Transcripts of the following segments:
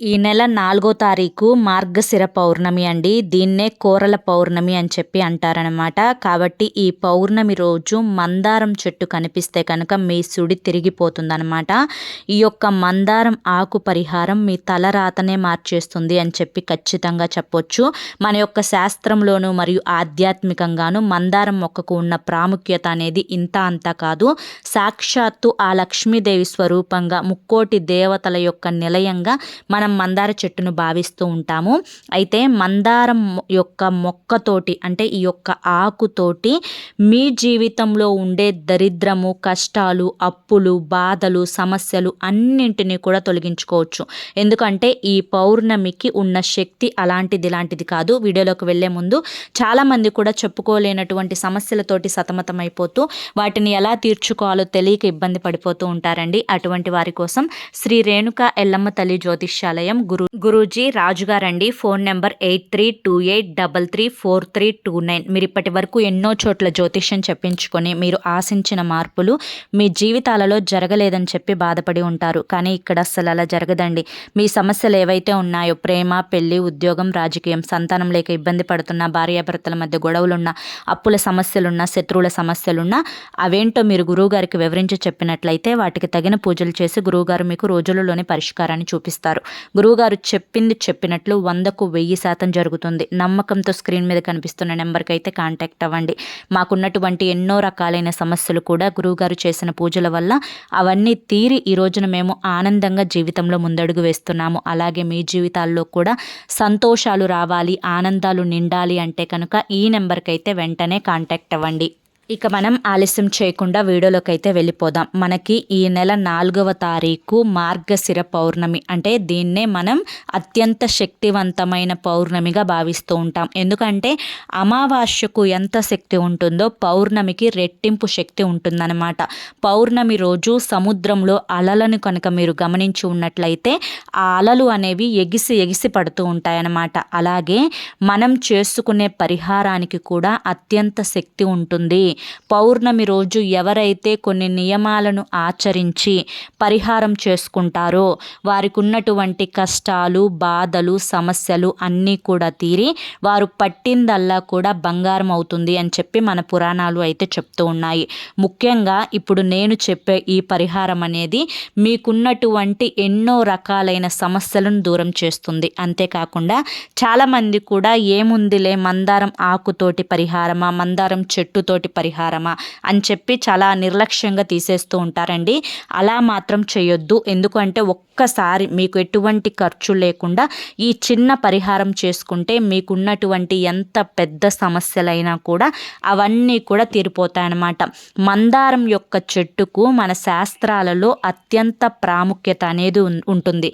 ఈ నెల నాలుగో తారీఖు మార్గశిర పౌర్ణమి అండి. దీన్నే కూరల పౌర్ణమి అని చెప్పి అంటారనమాట కాబట్టి ఈ పౌర్ణమి రోజు మందారం చెట్టు కనిపిస్తే కనుక మీ సుడి తిరిగిపోతుందనమాట ఈ యొక్క మందారం ఆకు పరిహారం మీ తలరాతనే మార్చేస్తుంది అని చెప్పి ఖచ్చితంగా చెప్పొచ్చు. మన యొక్క శాస్త్రంలోనూ మరియు ఆధ్యాత్మికంగాను మందారం మొక్కకు ఉన్న ప్రాముఖ్యత అనేది ఇంత అంతా కాదు. సాక్షాత్తు ఆ లక్ష్మీదేవి స్వరూపంగా ముక్కోటి దేవతల యొక్క నిలయంగా మన మనం మందార చెట్టును భావిస్తూ ఉంటాము. అయితే మందారం యొక్క మొక్కతోటి అంటే ఈ యొక్క ఆకుతోటి మీ జీవితంలో ఉండే దరిద్రము కష్టాలు అప్పులు బాధలు సమస్యలు అన్నింటినీ కూడా తొలగించుకోవచ్చు. ఎందుకంటే ఈ పౌర్ణమికి ఉన్న శక్తి అలాంటిది ఇలాంటిది కాదు. వీడియోలోకి వెళ్ళే ముందు చాలామంది కూడా చెప్పుకోలేనటువంటి సమస్యలతోటి సతమతమైపోతూ వాటిని ఎలా తీర్చుకోవాలో తెలియక ఇబ్బంది పడిపోతూ ఉంటారండి. అటువంటి వారి కోసం శ్రీ రేణుక ఎల్లమ్మ తల్లి జ్యోతిష్యాల దేవాలయం గురు Guruji రాజుగారండి. Phone number eight three two eight double three four three two nine. మీరు ఇప్పటి వరకు ఎన్నో చోట్ల జ్యోతిష్యం చెప్పించుకొని మీరు ఆశించిన మార్పులు మీ జీవితాలలో జరగలేదని చెప్పి బాధపడి ఉంటారు. కానీ ఇక్కడ అసలు అలా జరగదండి. మీ సమస్యలు ఏవైతే ఉన్నాయో ప్రేమ పెళ్ళి ఉద్యోగం రాజకీయం సంతానం లేక ఇబ్బంది పడుతున్న భార్యాభర్తల మధ్య గొడవలున్న అప్పుల సమస్యలున్న శత్రువుల సమస్యలున్నా అవేంటో మీరు గురువుగారికి వివరించి చెప్పినట్లయితే వాటికి తగిన పూజలు చేసి గురువుగారు మీకు రోజులలోని పరిష్కారాన్ని చూపిస్తారు. గురువుగారు చెప్పింది చెప్పినట్లు వందకు వెయ్యి శాతం జరుగుతుంది. నమ్మకంతో స్క్రీన్ మీద కనిపిస్తున్న నెంబర్కి అయితే కాంటాక్ట్ అవ్వండి. మాకున్నటువంటి ఎన్నో రకాలైన సమస్యలు కూడా గురువుగారు చేసిన పూజల వల్ల అవన్నీ తీరి ఈ రోజున మేము ఆనందంగా జీవితంలో ముందడుగు వేస్తున్నాము. అలాగే మీ జీవితాల్లో కూడా సంతోషాలు రావాలి ఆనందాలు నిండాలి అంటే కనుక ఈ నెంబర్కి అయితే వెంటనే కాంటాక్ట్ అవ్వండి. ఇక మనం ఆలస్యం చేయకుండా వీడియోలోకి అయితే వెళ్ళిపోదాం. మనకి ఈ నెల నాలుగవ తారీఖు మార్గశిర పౌర్ణమి. అంటే దీన్నే మనం అత్యంత శక్తివంతమైన పౌర్ణమిగా భావిస్తూ ఉంటాం. ఎందుకంటే అమావాస్యకు ఎంత శక్తి ఉంటుందో పౌర్ణమికి రెట్టింపు శక్తి ఉంటుందన్నమాట. పౌర్ణమి రోజు సముద్రంలో అలలను కనుక మీరు గమనించి ఉన్నట్లయితే ఆ అలలు అనేవి ఎగిసి ఎగిసి పడుతూ ఉంటాయన్నమాట. అలాగే మనం చేసుకునే పరిహారానికి కూడా అత్యంత శక్తి ఉంటుంది. పౌర్ణమి రోజు ఎవరైతే కొన్ని నియమాలను ఆచరించి పరిహారం చేసుకుంటారో వారికి ఉన్నటువంటి కష్టాలు బాధలు సమస్యలు అన్నీ కూడా తీరి వారు పట్టిందల్లా కూడా బంగారం అవుతుంది అని చెప్పి మన పురాణాలు అయితే చెప్తూ ఉన్నాయి. ముఖ్యంగా ఇప్పుడు నేను చెప్పే ఈ పరిహారం అనేది మీకున్నటువంటి ఎన్నో రకాలైన సమస్యలను దూరం చేస్తుంది. అంతేకాకుండా చాలామంది కూడా ఏముందిలే మందారం ఆకుతోటి పరిహారమా మందారం చెట్టుతోటి పరిహారం పరిహారమా అని చెప్పి చాలా నిర్లక్ష్యంగా తీసేస్తూ ఉంటారండి. అలా మాత్రం చేయొద్దు. ఎందుకంటే ఒక్కసారి మీకు ఎటువంటి ఖర్చు లేకుండా ఈ చిన్న పరిహారం చేసుకుంటే మీకున్నటువంటి ఎంత పెద్ద సమస్యలైనా కూడా అవన్నీ కూడా తీరిపోతాయన్నమాట. మందారం యొక్క చెట్టుకు మన శాస్త్రాలలో అత్యంత ప్రాముఖ్యత అనేది ఉంటుంది.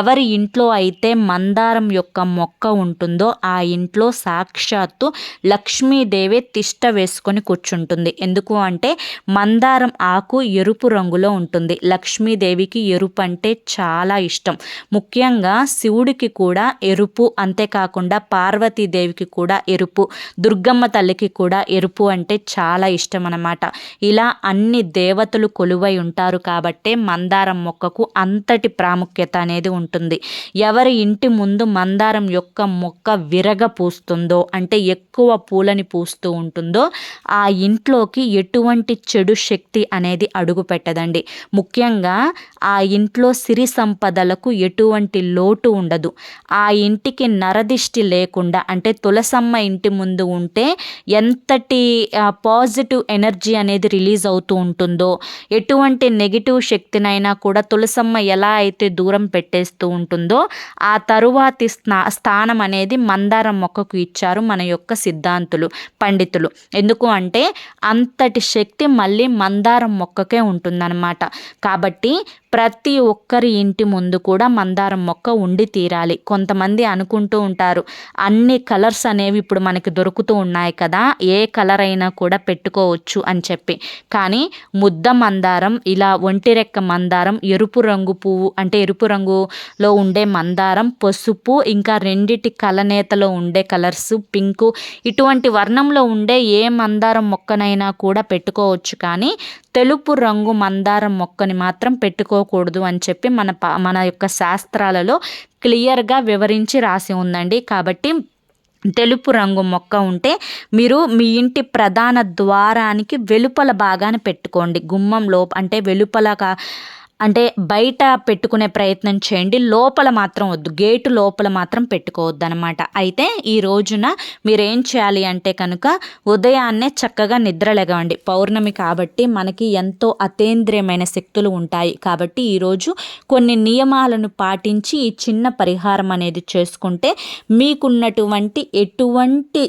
ఎవరి ఇంట్లో అయితే మందారం యొక్క మొక్క ఉంటుందో ఆ ఇంట్లో సాక్షాత్తు లక్ష్మీదేవి తిష్ట వేసుకొని కూర్చుంటుంది ఉంటుంది. ఎందుకు అంటే మందారం ఆకు ఎరుపు రంగులో ఉంటుంది. లక్ష్మీదేవికి ఎరుపు అంటే చాలా ఇష్టం. ముఖ్యంగా శివుడికి కూడా ఎరుపు అంతేకాకుండా పార్వతీదేవికి కూడా ఎరుపు దుర్గమ్మ తల్లికి కూడా ఎరుపు అంటే చాలా ఇష్టం అన్నమాట. ఇలా అన్ని దేవతలు కొలువై ఉంటారు కాబట్టే మందారం మొక్కకు అంతటి ప్రాముఖ్యత అనేది ఉంటుంది. ఎవరి ఇంటి ముందు మందారం యొక్క మొక్క విరగ పూస్తుందో అంటే ఎక్కువ పూలని పూస్తూ ఉంటుందో ఆ ఇంట్లోకి ఎటువంటి చెడు శక్తి అనేది అడుగు పెట్టదండి ముఖ్యంగా ఆ ఇంట్లో సిరి సంపదలకు ఎటువంటి లోటు ఉండదు. ఆ ఇంటికి నరదిష్టి లేకుండా అంటే తులసమ్మ ఇంటి ముందు ఉంటే ఎంతటి పాజిటివ్ ఎనర్జీ అనేది రిలీజ్ అవుతూ ఉంటుందో ఎటువంటి నెగిటివ్ శక్తినైనా కూడా తులసమ్మ ఎలా అయితే దూరం పెట్టేస్తూ ఉంటుందో ఆ తరువాతి స్థా స్థానం అనేది మందారం మొక్కకు ఇచ్చారు మన యొక్క సిద్ధాంతులు పండితులు. ఎందుకు అంటే అంతటి శక్తి మళ్ళీ మందారం మొక్కకే ఉంటుందన్నమాట. కాబట్టి ప్రతి ఒక్కరి ఇంటి ముందు కూడా మందారం మొక్క ఉండి తీరాలి. కొంతమంది అనుకుంటూ ఉంటారు అన్ని కలర్స్ అనేవి ఇప్పుడు మనకి దొరుకుతూ ఉన్నాయి కదా ఏ కలర్ అయినా కూడా పెట్టుకోవచ్చు అని చెప్పి. కానీ ముద్ద మందారం ఇలా ఒంటిరెక్క మందారం ఎరుపు రంగు పువ్వు అంటే ఎరుపు రంగులో ఉండే మందారం పసుపు ఇంకా రెండిటి కలనేతలో ఉండే కలర్స్ పింకు ఇటువంటి వర్ణంలో ఉండే ఏ మందారం మొక్కనైనా కూడా పెట్టుకోవచ్చు. కానీ తెలుపు రంగు మందారం మొక్కని మాత్రం పెట్టుకో పెట్టుకోకూడదు అని చెప్పి మన ప మన యొక్క శాస్త్రాలలో క్లియర్గా వివరించి రాసి ఉందండి. కాబట్టి తెలుపు రంగు మొక్క ఉంటే మీరు మీ ఇంటి ప్రధాన ద్వారానికి వెలుపల భాగాన్ని పెట్టుకోండి. గుమ్మం లోప అంటే వెలుపల కా అంటే బయట పెట్టుకునే ప్రయత్నం చేయండి. లోపల మాత్రం వద్దు. గేటు లోపల మాత్రం పెట్టుకోవద్దు అనమాట అయితే ఈ రోజున మీరు ఏం చేయాలి అంటే కనుక ఉదయాన్నే చక్కగా నిద్రలేగవండి పౌర్ణమి కాబట్టి మనకి ఎంతో అతేంద్రియమైన శక్తులు ఉంటాయి. కాబట్టి ఈరోజు కొన్ని నియమాలను పాటించి ఈ చిన్న పరిహారం అనేది చేసుకుంటే మీకున్నటువంటి ఎటువంటి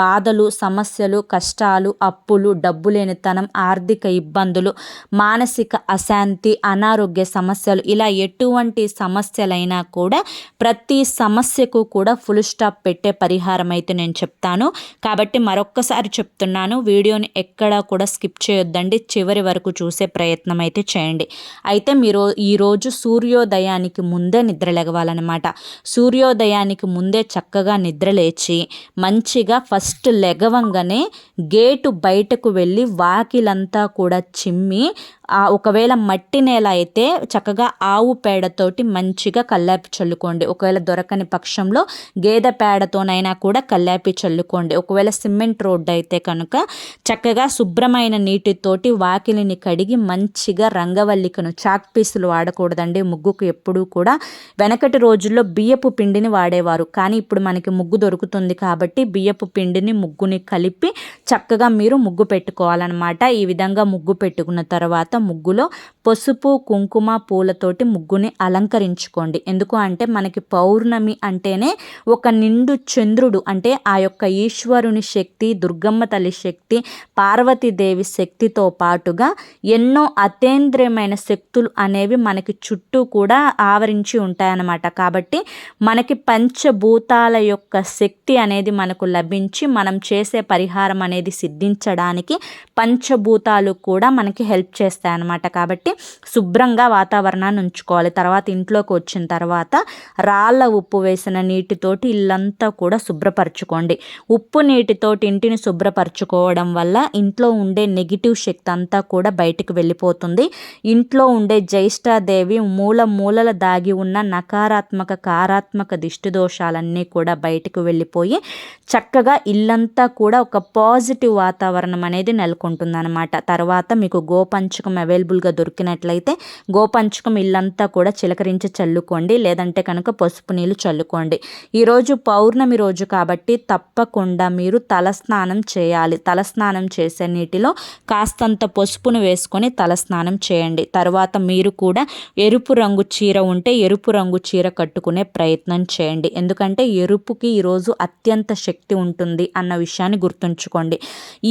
బాధలు సమస్యలు కష్టాలు అప్పులు డబ్బు లేనితనం ఆర్థిక ఇబ్బందులు మానసిక అశాంతి అనారోగ్య సమస్యలు ఇలా ఎటువంటి సమస్యలైనా కూడా ప్రతి సమస్యకు కూడా ఫుల్ స్టాప్ పెట్టే పరిహారం అయితే నేను చెప్తాను. కాబట్టి మరొక్కసారి చెప్తున్నాను వీడియోని ఎక్కడా కూడా స్కిప్ చేయొద్దండి చివరి వరకు చూసే ప్రయత్నం అయితే చేయండి. అయితే మీరు ఈరోజు సూర్యోదయానికి ముందే నిద్ర లెగవాలన్నమాట సూర్యోదయానికి ముందే చక్కగా నిద్రలేచి మంచిగా ఫస్ట్ లెగవంగానే గేటు బయటకు వెళ్ళి వాకిలంతా కూడా చిమ్మి ఒకవేళ మట్టి నేల అయితే చక్కగా ఆవు పేడతోటి మంచిగా కల్లాపి చల్లుకోండి. ఒకవేళ దొరకని పక్షంలో గేదె పేడతోనైనా కూడా కల్లాపి చల్లుకోండి. ఒకవేళ సిమెంట్ రోడ్డు అయితే కనుక చక్కగా శుభ్రమైన నీటితోటి వాకిలిని కడిగి మంచిగా రంగవల్లికను చాక్ పీసులు వాడకూడదండి. ముగ్గుకు ఎప్పుడూ కూడా వెనకటి రోజుల్లో బియ్యపు పిండిని వాడేవారు. కానీ ఇప్పుడు మనకి ముగ్గు దొరుకుతుంది కాబట్టి బియ్యపు పిండిని ముగ్గుని కలిపి చక్కగా మీరు ముగ్గు పెట్టుకోవాలన్నమాట. ఈ విధంగా ముగ్గు పెట్టుకున్న తర్వాత ముగ్గులో పసుపు కుంకుమ పూలతోటి ముగ్గుని అలంకరించుకోండి. ఎందుకు అంటే మనకి పౌర్ణమి అంటేనే ఒక నిండు చంద్రుడు అంటే ఆ యొక్క ఈశ్వరుని శక్తి దుర్గమ్మ తల్లి శక్తి పార్వతీదేవి శక్తితో పాటుగా ఎన్నో అతేంద్రియమైన శక్తులు అనేవి మనకి చుట్టూ కూడా ఆవరించి ఉంటాయన్నమాట. కాబట్టి మనకి పంచభూతాల యొక్క శక్తి అనేది మనకు లభించి మనం చేసే పరిహారం అనేది సిద్ధించడానికి పంచభూతాలు కూడా మనకి హెల్ప్ చేస్తాయి అనమాట. కాబట్టి శుభ్రంగా వాతావరణాన్ని ఉంచుకోవాలి. తర్వాత ఇంట్లోకి వచ్చిన తర్వాత రాళ్ళ ఉప్పు వేసిన నీటితోటి ఇల్లంతా కూడా శుభ్రపరచుకోండి. ఉప్పు నీటితోటి ఇంటిని శుభ్రపరచుకోవడం వల్ల ఇంట్లో ఉండే నెగిటివ్ శక్తి అంతా కూడా బయటికి వెళ్ళిపోతుంది. ఇంట్లో ఉండే జ్యేష్ఠాదేవి మూల మూలల దాగి ఉన్న నకారాత్మక కారాత్మక దిష్టి దోషాలన్నీ కూడా బయటకు వెళ్ళిపోయి చక్కగా ఇల్లంతా కూడా ఒక పాజిటివ్ వాతావరణం అనేది నెలకొంటుంది అనమాట తర్వాత మీకు గోపంచకం అవైలబుల్గా దొరికినట్లయితే గోపంచకం ఇల్లంతా కూడా చిలకరించి చల్లుకోండి లేదంటే కనుక పసుపు నీళ్ళు చల్లుకోండి. ఈరోజు పౌర్ణమి రోజు కాబట్టి తప్పకుండా మీరు తలస్నానం చేయాలి. తలస్నానం చేసే నీటిలో కాస్తంత పసుపును వేసుకొని తలస్నానం చేయండి. తర్వాత మీరు కూడా ఎరుపు రంగు చీర ఉంటే ఎరుపు రంగు చీర కట్టుకునే ప్రయత్నం చేయండి. ఎందుకంటే ఎరుపుకి ఈరోజు అత్యంత శక్తి ఉంటుంది అన్న విషయాన్ని గుర్తుంచుకోండి.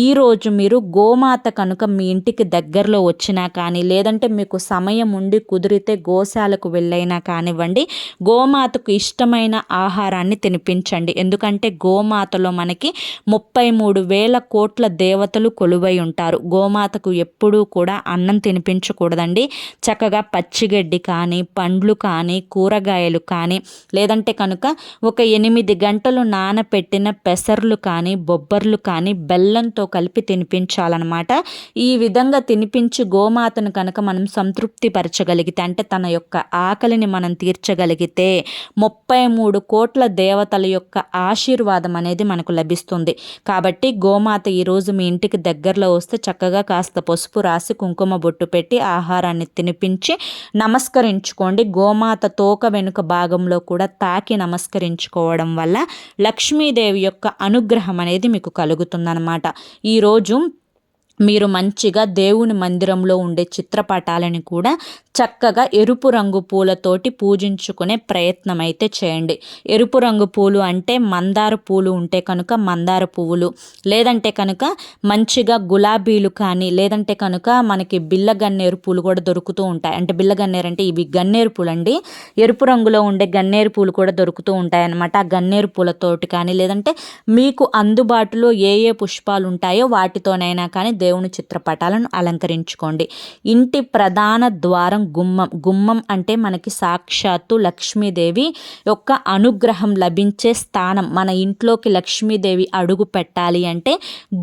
ఈరోజు మీరు గోమాత కనుక మీ ఇంటికి దగ్గరలో వచ్చిన కానీ లేదంటే మీకు సమయం ఉండి కుదిరితే గోశాలకు వెళ్ళైనా కానివ్వండి గోమాతకు ఇష్టమైన ఆహారాన్ని తినిపించండి. ఎందుకంటే గోమాతలో మనకి ముప్పై మూడు వేల కోట్ల దేవతలు కొలువై ఉంటారు. గోమాతకు ఎప్పుడూ కూడా అన్నం తినిపించకూడదండి. చక్కగా పచ్చిగడ్డి కానీ పండ్లు కానీ కూరగాయలు కానీ లేదంటే కనుక ఒక ఎనిమిది గంటలు నానపెట్టిన పెసర్లు కానీ బొబ్బర్లు కానీ బెల్లంతో కలిపి తినిపించాలన్నమాట. ఈ విధంగా తినిపించి గోమాతను కనుక మనం సంతృప్తి పరచగలిగితే అంటే తన యొక్క ఆకలిని మనం తీర్చగలిగితే ముప్పై మూడు కోట్ల దేవతల యొక్క ఆశీర్వాదం అనేది మనకు లభిస్తుంది. కాబట్టి గోమాత ఈరోజు మీ ఇంటికి దగ్గరలో వస్తే చక్కగా కాస్త పసుపు రాసి కుంకుమ బొట్టు పెట్టి ఆహారాన్ని తినిపించి నమస్కరించుకోండి. గోమాత తోక వెనుక భాగంలో కూడా తాకి నమస్కరించుకోవడం వల్ల లక్ష్మీదేవి యొక్క అనుగ్రహం అనేది మీకు కలుగుతుందన్నమాట. ఈరోజు మీరు మంచిగా దేవుని మందిరంలో ఉండే చిత్రపటాలని కూడా చక్కగా ఎరుపు రంగు పూలతోటి పూజించుకునే ప్రయత్నం అయితే చేయండి. ఎరుపు రంగు పూలు అంటే మందార పూలు ఉంటే కనుక మందార పువ్వులు లేదంటే కనుక మంచిగా గులాబీలు కానీ లేదంటే కనుక మనకి బిల్ల గన్నేరు పూలు కూడా దొరుకుతూ ఉంటాయి. అంటే బిల్ల గన్నేరు అంటే ఇవి గన్నేరు పూలు అండి ఎరుపు రంగులో ఉండే గన్నేరు పూలు కూడా దొరుకుతూ ఉంటాయి అన్నమాట ఆ గన్నేరు పూలతోటి కానీ లేదంటే మీకు అందుబాటులో ఏ ఏ పుష్పాలు ఉంటాయో వాటితోనైనా కానీ దేవుని చిత్రపటాలను అలంకరించుకోండి. ఇంటి ప్రధాన ద్వారం గుమ్మం గుమ్మం అంటే మనకి సాక్షాత్తు లక్ష్మీదేవి యొక్క అనుగ్రహం లభించే స్థానం. మన ఇంట్లోకి లక్ష్మీదేవి అడుగు పెట్టాలి అంటే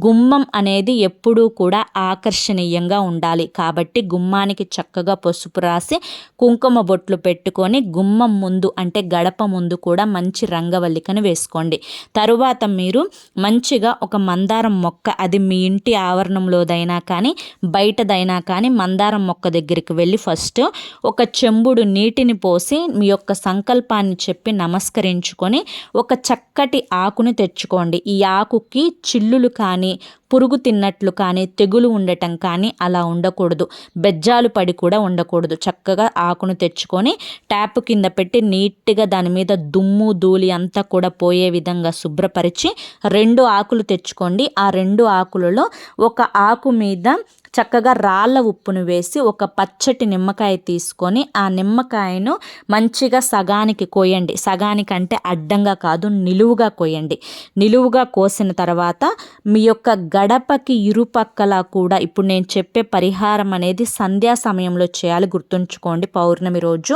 గుమ్మం అనేది ఎప్పుడూ కూడా ఆకర్షణీయంగా ఉండాలి. కాబట్టి గుమ్మానికి చక్కగా పసుపు రాసి కుంకుమ బొట్లు పెట్టుకొని గుమ్మం ముందు అంటే గడప ముందు కూడా మంచి రంగవల్లికను వేసుకోండి. తరువాత మీరు మంచిగా ఒక మందారం మొక్క అది మీ ఇంటి ఆవరణంలోదైనా కానీ బయటదైనా కానీ మందారం మొక్క దగ్గరికి వెళ్ళి ఫస్ట్ ఒక చెంబుడు నీటిని పోసి మీ యొక్క సంకల్పాన్ని చెప్పి నమస్కరించుకొని ఒక చక్కటి ఆకుని తెచ్చుకోండి. ఈ ఆకుకి చిల్లులు కానీ పురుగు తిన్నట్లు కానీ తెగులు ఉండటం కానీ అలా ఉండకూడదు. బెజ్జాలు పడి కూడా ఉండకూడదు. చక్కగా ఆకును తెచ్చుకొని ట్యాప్ కింద పెట్టి నీట్గా దాని మీద దుమ్ము ధూళి అంతా కూడా పోయే విధంగా శుభ్రపరిచి రెండు ఆకులు తెచ్చుకోండి. ఆ రెండు ఆకులలో ఒక ఆకు మీద చక్కగా రాళ్ళ ఉప్పును వేసి ఒక పచ్చటి నిమ్మకాయ తీసుకొని ఆ నిమ్మకాయను మంచిగా సగానికి కోయండి. సగానికి అంటే అడ్డంగా కాదు నిలువుగా కోయండి. నిలువుగా కోసిన తర్వాత మీ యొక్క గడపకి ఇరుపక్కల కూడా ఇప్పుడు నేను చెప్పే పరిహారం అనేది సంధ్యా సమయంలో చేయాలి. గుర్తుంచుకోండి పౌర్ణమి రోజు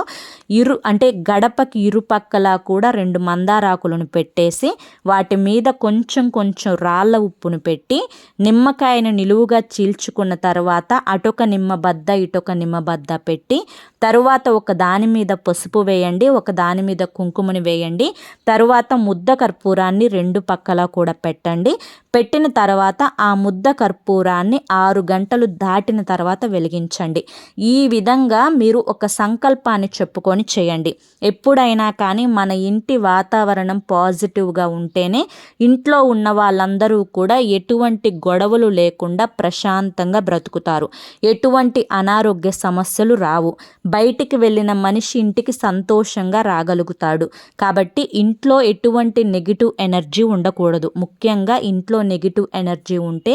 ఇరు అంటే గడపకి ఇరుపక్కల కూడా రెండు మందారాకులను పెట్టేసి వాటి మీద కొంచెం కొంచెం రాళ్ళ ఉప్పును పెట్టి నిమ్మకాయను నిలువుగా చీల్చుకున్న తర్వాత అటొక నిమ్మ బద్ద ఇటొక నిమ్మ బద్ద పెట్టి తరువాత ఒక దాని మీద పసుపు వేయండి ఒక దాని మీద కుంకుమని వేయండి. తరువాత ముద్ద కర్పూరాన్ని రెండు పక్కల కూడా పెట్టండి. పెట్టిన తర్వాత ఆ ముద్ద కర్పూరాన్ని ఆరు గంటలు దాటిన తర్వాత వెలిగించండి. ఈ విధంగా మీరు ఒక సంకల్పాన్ని చెప్పుకొని చేయండి. ఎప్పుడైనా కానీ మన ఇంటి వాతావరణం పాజిటివ్గా ఉంటేనే ఇంట్లో ఉన్న వాళ్ళందరూ కూడా ఎటువంటి గొడవలు లేకుండా ప్రశాంతంగా బ్రతుకుతారు. ఎటువంటి అనారోగ్య సమస్యలు రావు. బయటికి వెళ్ళిన మనిషి ఇంటికి సంతోషంగా రాగలుగుతాడు. కాబట్టి ఇంట్లో ఎటువంటి నెగిటివ్ ఎనర్జీ ఉండకూడదు. ముఖ్యంగా ఇంట్లో నెగిటివ్ ఎనర్జీ ఉంటే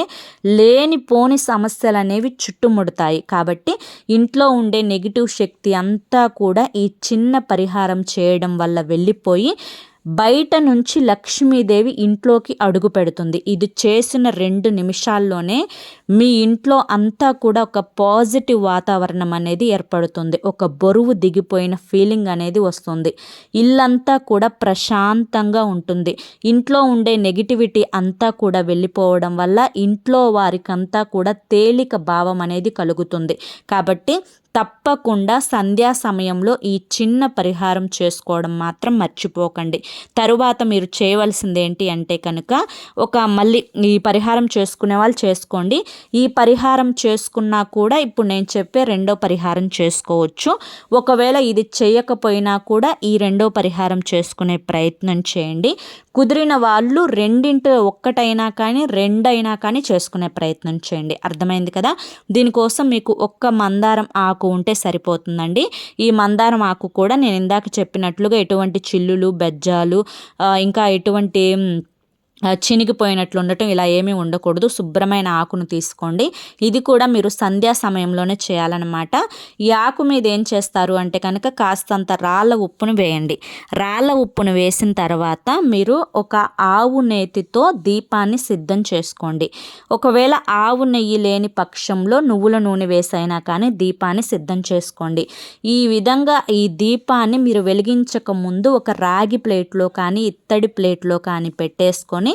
లేనిపోని సమస్యలు అనేవి చుట్టుముడతాయి. కాబట్టి ఇంట్లో ఉండే నెగిటివ్ శక్తి అంతా కూడా ఈ చిన్న పరిహారం చేయడం వల్ల వెళ్ళిపోయి బయట నుంచి లక్ష్మీదేవి ఇంట్లోకి అడుగు పెడుతుంది. ఇది చేసిన రెండు నిమిషాల్లోనే మీ ఇంట్లో అంతా కూడా ఒక పాజిటివ్ వాతావరణం అనేది ఏర్పడుతుంది. ఒక బరువు దిగిపోయిన ఫీలింగ్ అనేది వస్తుంది. ఇల్లంతా కూడా ప్రశాంతంగా ఉంటుంది. ఇంట్లో ఉండే నెగిటివిటీ అంతా కూడా వెళ్ళిపోవడం వల్ల ఇంట్లో వారికంతా కూడా తేలిక భావం అనేది కలుగుతుంది. కాబట్టి తప్పకుండా సంధ్యా సమయంలో ఈ చిన్న పరిహారం చేసుకోవడం మాత్రం మర్చిపోకండి. తరువాత మీరు చేయవలసింది ఏంటి అంటే కనుక ఒక మళ్ళీ ఈ పరిహారం చేసుకునే వాళ్ళు చేసుకోండి. ఈ పరిహారం చేసుకున్నా కూడా ఇప్పుడు నేను చెప్పే రెండో పరిహారం చేసుకోవచ్చు. ఒకవేళ ఇది చేయకపోయినా కూడా ఈ రెండో పరిహారం చేసుకునే ప్రయత్నం చేయండి. కుదిరిన వాళ్ళు రెండింటి ఒక్కటైనా కానీ రెండైనా కానీ చేసుకునే ప్రయత్నం చేయండి. అర్థమైంది కదా? దీనికోసం మీకు ఒక్క మందారం ఆకు ఉంటే సరిపోతుందండి. ఈ మందారం ఆకు కూడా నేను ఇందాక చెప్పినట్లుగా ఎటువంటి చిల్లులు బెజ్జాలు ఇంకా ఎటువంటి చినిగిపోయినట్లు ఉండటం ఇలా ఏమీ ఉండకూడదు. శుభ్రమైన ఆకును తీసుకోండి. ఇది కూడా మీరు సంధ్యా సమయంలోనే చేయాలన్నమాట. ఈ ఆకు మీద ఏం చేస్తారు అంటే కనుక కాస్తంత రాళ్ళ ఉప్పును వేయండి. రాళ్ళ ఉప్పును వేసిన తర్వాత మీరు ఒక ఆవు నేతితో దీపాన్ని సిద్ధం చేసుకోండి. ఒకవేళ ఆవు నెయ్యి లేని పక్షంలో నువ్వుల నూనె వేసైనా కానీ దీపాన్ని సిద్ధం చేసుకోండి. ఈ విధంగా ఈ దీపాన్ని మీరు వెలిగించక ముందు ఒక రాగి ప్లేట్లో కానీ ఇత్తడి ప్లేట్లో కానీ పెట్టేసుకొని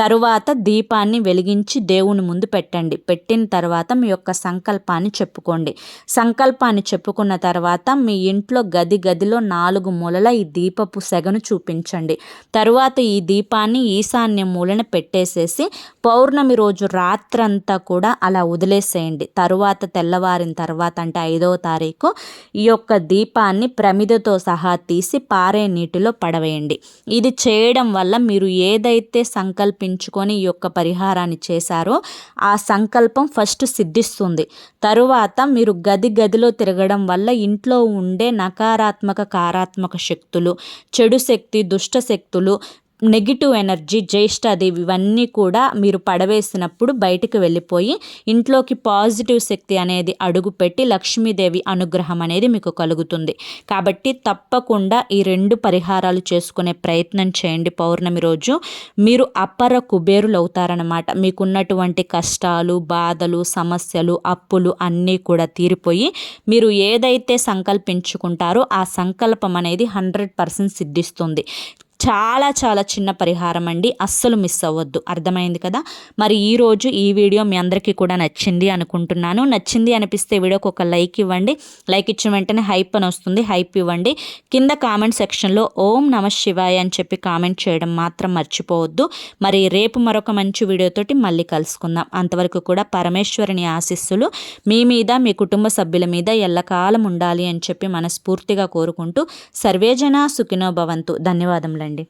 తరువాత దీపాన్ని వెలిగించి దేవుని ముందు పెట్టండి. పెట్టిన తర్వాత మీ యొక్క సంకల్పాన్ని చెప్పుకోండి. సంకల్పాన్ని చెప్పుకున్న తర్వాత మీ ఇంట్లో గది గదిలో నాలుగు మూలల ఈ దీపపు సెగను చూపించండి. తరువాత ఈ దీపాన్ని ఈశాన్య మూలన పెట్టేసేసి పౌర్ణమి రోజు రాత్రంతా కూడా అలా వదిలేసేయండి. తరువాత తెల్లవారిన తర్వాత అంటే ఐదవ తారీఖు ఈ యొక్క దీపాన్ని ప్రమిదతో సహా తీసి పారే నీటిలో పడవేయండి. ఇది చేయడం వల్ల మీరు ఏదైతే ఎంచుకొని ఈ యొక్క పరిహారాన్ని చేశారో ఆ సంకల్పం ఫస్ట్ సిద్ధిస్తుంది. తరువాత మీరు గది గదిలో తిరగడం వల్ల ఇంట్లో ఉండే నకారాత్మక కారాత్మక శక్తులు చెడు శక్తి దుష్ట శక్తులు నెగిటివ్ ఎనర్జీ జ్యేష్ఠాదేవి ఇవన్నీ కూడా మీరు పడవేసినప్పుడు బయటకు వెళ్ళిపోయి ఇంట్లోకి పాజిటివ్ శక్తి అనేది అడుగుపెట్టి లక్ష్మీదేవి అనుగ్రహం అనేది మీకు కలుగుతుంది. కాబట్టి తప్పకుండా ఈ రెండు పరిహారాలు చేసుకునే ప్రయత్నం చేయండి పౌర్ణమి రోజు. మీరు అపర కుబేరులు అవుతారనమాట మీకున్నటువంటి కష్టాలు బాధలు సమస్యలు అప్పులు అన్నీ కూడా తీరిపోయి మీరు ఏదైతే సంకల్పించుకుంటారో ఆ సంకల్పం అనేది హండ్రెడ్ పర్సెంట్ సిద్ధిస్తుంది. చాలా చాలా చిన్న పరిహారం అండి. అస్సలు మిస్ అవ్వద్దు. అర్థమైంది కదా? మరి ఈరోజు ఈ వీడియో మీ అందరికీ కూడా నచ్చింది అనుకుంటున్నాను. నచ్చింది అనిపిస్తే వీడియోకి ఒక లైక్ ఇవ్వండి. లైక్ ఇచ్చిన వెంటనే హైప్ అని వస్తుంది. హైప్ ఇవ్వండి. కింద కామెంట్ సెక్షన్లో ఓం నమ శివాయ అని చెప్పి కామెంట్ చేయడం మాత్రం మర్చిపోవద్దు. మరి రేపు మరొక మంచి వీడియోతోటి మళ్ళీ కలుసుకుందాం. అంతవరకు కూడా పరమేశ్వరుని ఆశీస్సులు మీ మీద మీ కుటుంబ సభ్యుల మీద ఎల్లకాలం ఉండాలి అని చెప్పి మనస్ఫూర్తిగా కోరుకుంటూ సర్వేజన సుఖినో భవంతు. ధన్యవాదములండి. అండి